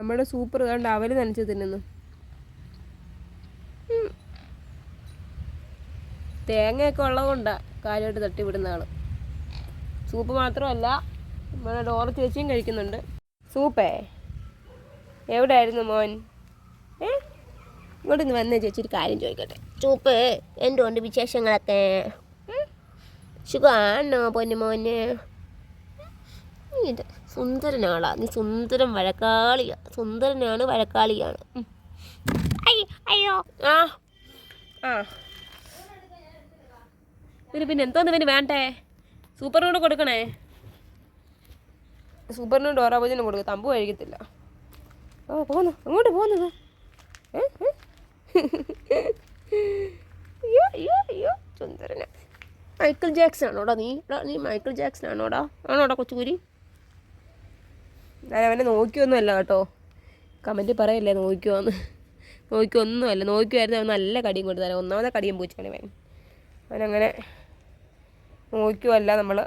നമ്മുടെ സൂപ്പർ കണ്ട് അവൽ നനച്ച് തിന്നുന്നു. തേങ്ങയൊക്കെ ഉള്ളതുകൊണ്ടാ കാര്യമായിട്ട് തട്ടിവിടുന്ന ആൾ. സൂപ്പ് മാത്രമല്ല നമ്മുടെ ഡോർ ചേച്ചിയും കഴിക്കുന്നുണ്ട്. സൂപ്പേ എവിടെയായിരുന്നു മോൻ? ഏ? ഇങ്ങോട്ട് ഇന്ന് വന്നേ ചേച്ചി ഒരു കാര്യം ചോദിക്കട്ടെ. സൂപ്പ് എന്തുകൊണ്ട് വിശേഷങ്ങളൊക്കെ? സുഖമാണോ പൊന്നു മോന്? ഇത്. സുന്ദരനാളാ നീ സുന്ദരം വഴക്കാളിയാ. സുന്ദരനാണ് വഴക്കാളിയാണ്. അയ്യോ ആ. ആ. പിന്നെ പിന്നെ എന്തോന്ന് പിന്നെ വേണ്ടേ? സൂപ്പറിനോട് കൊടുക്കണേ. സൂപ്പറിനോട് ഡോറാബോജിനും കൊടുക്കും. തമ്പു കഴിക്കത്തില്ല. ഓ പോന്നു. അങ്ങോട്ട്? അയ്യോ അയ്യോ അയ്യോ. സുന്ദരന. മൈക്കിൾ ജാക്സൺ ആണോടാ നീ നീ മൈക്കിൾ ജാക്സൺ ആണോടാ ആണോടാ കൊച്ചുകുരി? ഞാൻ അവനെ നോക്കിയൊന്നുമല്ല കേട്ടോ. കമന്റ് പറയല്ലേ നോക്കിയോന്ന്. നോക്കിയൊന്നുമല്ല. നോക്കിയായിരുന്നു അവൻ നല്ല കടിയും കൊടുത്തു തരാം ഒന്നാമത്തെ കടിയും പൂച്ചക്കണി അവൻ അവനങ്ങനെ നോക്കിയല്ല നമ്മൾ